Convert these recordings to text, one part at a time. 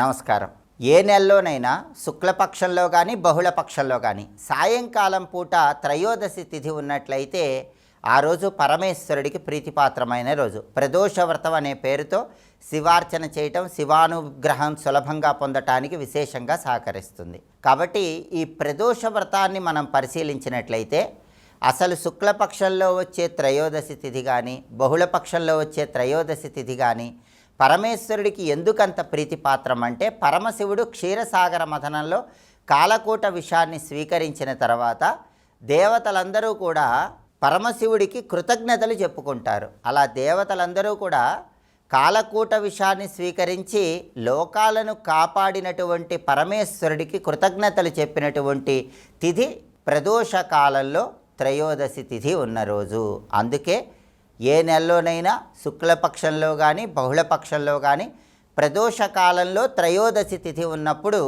నమస్కారం. ఏ నెలలోనైనా శుక్లపక్షంలో కానీ బహుళపక్షంలో కానీ సాయంకాలం పూట త్రయోదశి తిథి ఉన్నట్లయితే ఆ రోజు పరమేశ్వరుడికి ప్రీతిపాత్రమైన రోజు. ప్రదోష వ్రతం అనే పేరుతో శివార్చన చేయటం శివానుగ్రహం సులభంగా పొందటానికి విశేషంగా సహకరిస్తుంది. కాబట్టి ఈ ప్రదోష వ్రతాన్ని మనం పరిశీలించినట్లయితే అసలు శుక్లపక్షంలో వచ్చే త్రయోదశి తిథి కానీ బహుళపక్షంలో వచ్చే త్రయోదశి తిథి కానీ పరమేశ్వరుడికి ఎందుకంత ప్రీతిపాత్రం అంటే పరమశివుడు క్షీరసాగర మథనంలో కాలకూట విషాన్ని స్వీకరించిన తర్వాత దేవతలందరూ కూడా పరమశివుడికి కృతజ్ఞతలు చెప్పుకుంటారు. అలా దేవతలందరూ కూడా కాలకూట విషాన్ని స్వీకరించి లోకాలను కాపాడినటువంటి పరమేశ్వరుడికి కృతజ్ఞతలు చెప్పినటువంటి తిథి ప్రదోష కాలంలో త్రయోదశి తిథి ఉన్న రోజు. అందుకే ఏ నెలలోనైనా శుక్లపక్షంలో కానీ బహుళపక్షంలో కానీ ప్రదోష కాలంలో త్రయోదశి తిథి ఉన్నప్పుడు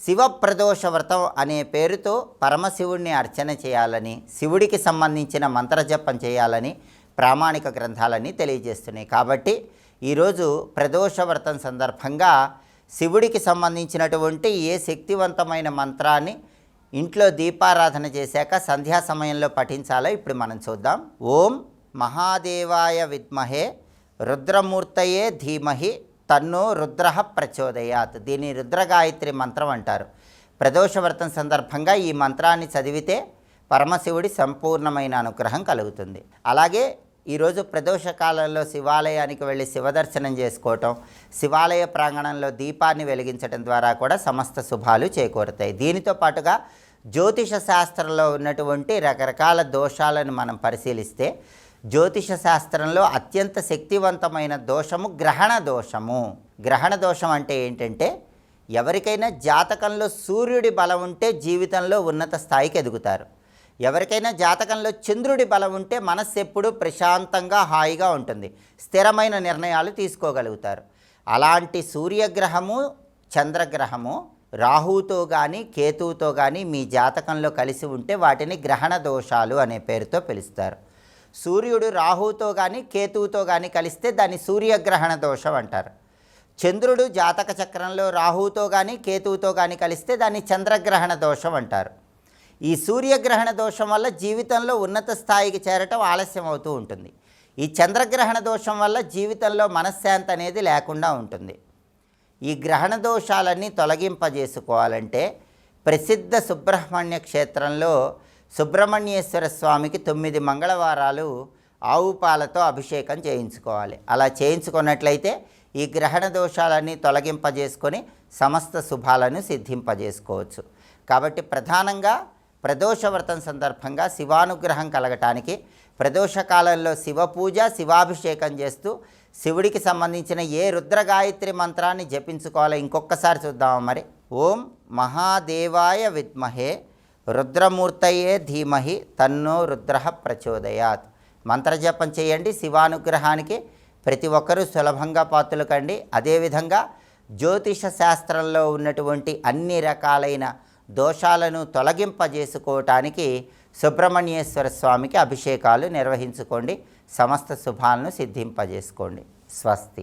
శివ ప్రదోష వ్రతం అనే పేరుతో పరమశివుణ్ణి అర్చన చేయాలని శివుడికి సంబంధించిన మంత్రజపం చేయాలని ప్రామాణిక గ్రంథాలని తెలియజేస్తున్నాయి. కాబట్టి ఈరోజు ప్రదోష వ్రతం సందర్భంగా శివుడికి సంబంధించినటువంటి ఏ శక్తివంతమైన మంత్రాన్ని ఇంట్లో దీపారాధన చేశాక సంధ్యా సమయంలో పఠించాలో ఇప్పుడు మనం చూద్దాం. ఓం మహాదేవాయ విద్మహే రుద్రమూర్తయే ధీమహి తన్ను రుద్ర ప్రచోదయాత్. దీన్ని రుద్రగాయత్రి మంత్రం అంటారు. ప్రదోషవ్రతం సందర్భంగా ఈ మంత్రాన్ని చదివితే పరమశివుడి సంపూర్ణమైన అనుగ్రహం కలుగుతుంది. అలాగే ఈరోజు ప్రదోష కాలంలో శివాలయానికి వెళ్ళి శివదర్శనం చేసుకోవటం శివాలయ ప్రాంగణంలో దీపాన్ని వెలిగించడం ద్వారా కూడా సమస్త శుభాలు చేకూరుతాయి. దీనితో పాటుగా జ్యోతిష శాస్త్రంలో ఉన్నటువంటి రకరకాల దోషాలను మనం పరిశీలిస్తే జ్యోతిష శాస్త్రంలో అత్యంత శక్తివంతమైన దోషము గ్రహణ దోషము. గ్రహణ దోషం అంటే ఏంటంటే ఎవరికైనా జాతకంలో సూర్యుడి బలం ఉంటే జీవితంలో ఉన్నత స్థాయికి ఎదుగుతారు. ఎవరికైనా జాతకంలో చంద్రుడి బలం ఉంటే మనస్సు ఎప్పుడూ ప్రశాంతంగా హాయిగా ఉంటుంది. స్థిరమైన నిర్ణయాలు తీసుకోగలుగుతారు. అలాంటి సూర్యగ్రహము చంద్రగ్రహము రాహువుతో కానీ కేతువుతో కానీ మీ జాతకంలో కలిసి ఉంటే వాటిని గ్రహణ దోషాలు అనే పేరుతో పిలుస్తారు. సూర్యుడు రాహుతో కానీ కేతువుతో కానీ కలిస్తే దాన్ని సూర్యగ్రహణ దోషం అంటారు. చంద్రుడు జాతక చక్రంలో రాహువుతో కానీ కేతువుతో కానీ కలిస్తే దాన్ని చంద్రగ్రహణ దోషం అంటారు. ఈ సూర్యగ్రహణ దోషం వల్ల జీవితంలో ఉన్నత స్థాయికి చేరటం ఆలస్యం అవుతూ ఉంటుంది. ఈ చంద్రగ్రహణ దోషం వల్ల జీవితంలో మనశ్శాంతి అనేది లేకుండా ఉంటుంది. ఈ గ్రహణ దోషాలన్నీ తొలగింపజేసుకోవాలంటే ప్రసిద్ధ సుబ్రహ్మణ్య క్షేత్రంలో సుబ్రహ్మణ్యేశ్వర స్వామికి తొమ్మిది మంగళవారాలు ఆవు పాలతో అభిషేకం చేయించుకోవాలి. అలా చేయించుకున్నట్లయితే ఈ గ్రహణ దోషాలన్నీ తొలగింపజేసుకొని సమస్త శుభాలను సిద్ధింపజేసుకోవచ్చు. కాబట్టి ప్రధానంగా ప్రదోష వ్రతం సందర్భంగా శివానుగ్రహం కలగటానికి ప్రదోష కాలంలో శివ పూజ శివాభిషేకం చేస్తూ శివుడికి సంబంధించిన ఏ రుద్రగాయత్రి మంత్రాన్ని జపించుకోవాలో ఇంకొకసారి చూద్దామా మరి. ఓం మహాదేవాయ విద్మహే రుద్రమూర్తయే ధీమహి తన్నో రుద్ర ప్రచోదయాత్. మంత్రజపం చేయండి శివానుగ్రహానికి. ప్రతి ఒక్కరూ సులభంగా పాత్రలు కండి అదేవిధంగా జ్యోతిష శాస్త్రంలో ఉన్నటువంటి అన్ని రకాలైన దోషాలను తొలగింపజేసుకోవటానికి సుబ్రహ్మణ్యేశ్వర స్వామికి అభిషేకాలు నిర్వహించుకోండి. సమస్త శుభాలను సిద్ధింపజేసుకోండి. స్వస్తి.